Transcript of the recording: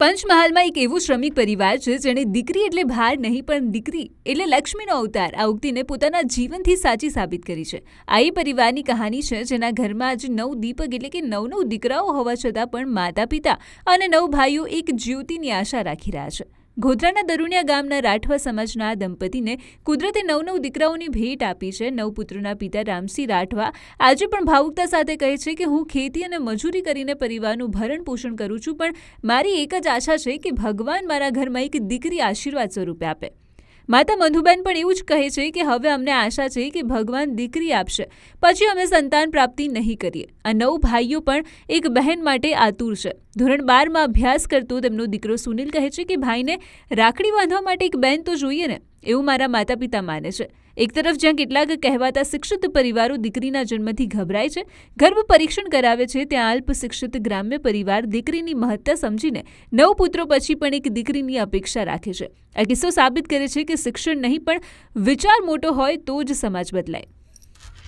પંચમહાલમાં એક એવો શ્રમિક પરિવાર છે જેણે દીકરી એટલે ભાર નહીં, પણ દીકરી એટલે લક્ષ્મીનો અવતાર આ ઉક્તિને પોતાના જીવનથી સાચી સાબિત કરી છે. આ એ પરિવારની કહાની છે જેના ઘરમાં આજે નવ દીપક એટલે કે નવ નવ દીકરાઓ હોવા છતાં પણ માતા પિતા અને નવ ભાઈઓ એક જ્યોતિની આશા રાખી રહ્યા છે. ગોધરાના દરુણિયા ગામના રાઠવા સમાજના આ દંપતીને કુદરતે નવ નવ દીકરાઓની ભેટ આપી છે. નવ પુત્રોના પિતા રામસિંહ રાઠવા આજે પણ ભાવુકતા સાથે કહે છે કે, હું ખેતી અને મજૂરી કરીને પરિવારનું ભરણ પોષણ કરું છું, પણ મારી એક જ આશા છે કે ભગવાન મારા ઘરમાં એક દીકરી આશીર્વાદ સ્વરૂપે આપે. માતા મધુબેન પણ એવું જ કહે છે કે, હવે અમને આશા છે કે ભગવાન દીકરી આપશે. પછી અમે સંતાન પ્રાપ્તિ નહીં કરીએ. આ નવ ભાઈઓ પણ એક બહેન માટે આતુર છે. ધોરણ બારમાં અભ્યાસ કરતો તેમનો દીકરો સુનિલ કહે છે કે ભાઈને રાખડી બાંધવા માટે એક બેન તો જોઈએ ને, એવું મારા માતા પિતા માને છે. એક તરફ જ્યાં કેટલાક કહેવાતા શિક્ષિત પરિવારો દીકરીના જન્મથી ગભરાય છે, ગર્ભ પરીક્ષણ કરાવે છે, ત્યાં અલ્પ શિક્ષિત ગ્રામ્ય પરિવાર દીકરીની મહત્તા સમજીને નવ પુત્રો પછી પણ એક દીકરીની અપેક્ષા રાખે છે. આ કિસ્સો સાબિત કરે છે કે શિક્ષણ નહીં પણ વિચાર મોટો હોય તો જ સમાજ બદલાય.